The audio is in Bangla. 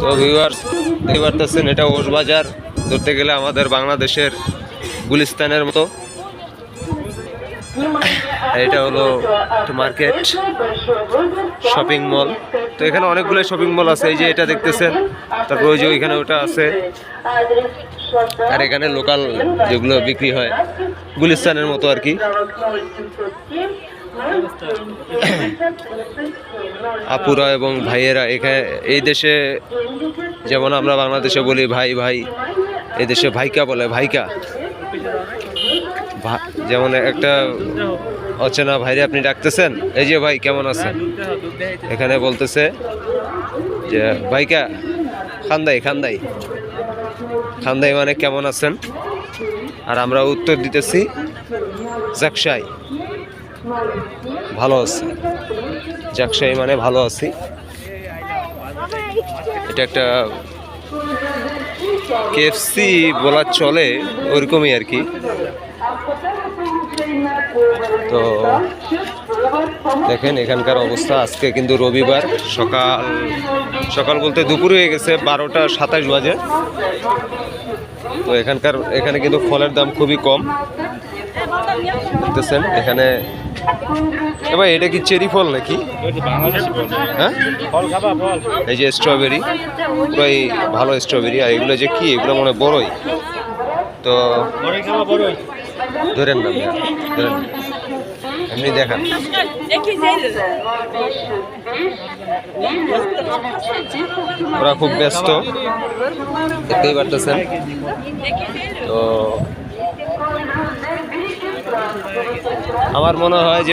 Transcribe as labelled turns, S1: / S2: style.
S1: তো ভিউয়ার্স দেখতে পারতেছেন, এটা ওস বাজার। ধরতে গেলে আমাদের বাংলাদেশের গুলিস্তানের মতো। এটা হলো মার্কেট শপিং মল তো এখানে অনেকগুলো শপিং মল আছে, এই যে এটা দেখতেছেন। তারপর ওই যে ওইখানে ওটা আছে। আর এখানে লোকাল যেগুলো বিক্রি হয়, গুলিস্তানের মতো আর কি। আপুরা এবং ভাইয়েরা এখানে, এই দেশে যেমন আমরা বাংলাদেশে বলি ভাই ভাই, এই দেশে ভাইকা বলে, ভাইকা। যেমন একটা অচেনা ভাইরে আপনি ডাকতেছেন, এই যে ভাই, কেমন আছেন? এখানে বলতেছে যে, ভাইকা, খান্দাই খান্দাই। খান্দাই মানে কেমন আছেন? আর আমরা উত্তর দিতেছি জাকসাই ভালো আছি। জাকসাই মানে ভালো আছি। এটা একটা কেএফসি বলা চলে, ওরকমই আর কি। তো দেখেন এখানকার অবস্থা আজকে কিন্তু রবিবার, সকাল সকাল বলতে দুপুর হয়ে গেছে বারোটা সাতাশ বাজে। তো এখানকার, এখানে কিন্তু ফলের দাম খুবই কম। দেখতেছেন, এখানে এবার এটা কি চেরি ফল নাকি? হ্যাঁ? এই যে স্ট্রবেরি, পুরাই ভালো স্ট্রবেরি, আর এগুলো যে কি, এগুলো মনে বড়ই। তো ধরেন না ধরেন। এমনি দেখান। ওরা খুব ব্যস্ত দেখতেই পারতেছেন। তো আমার মনে হয় যে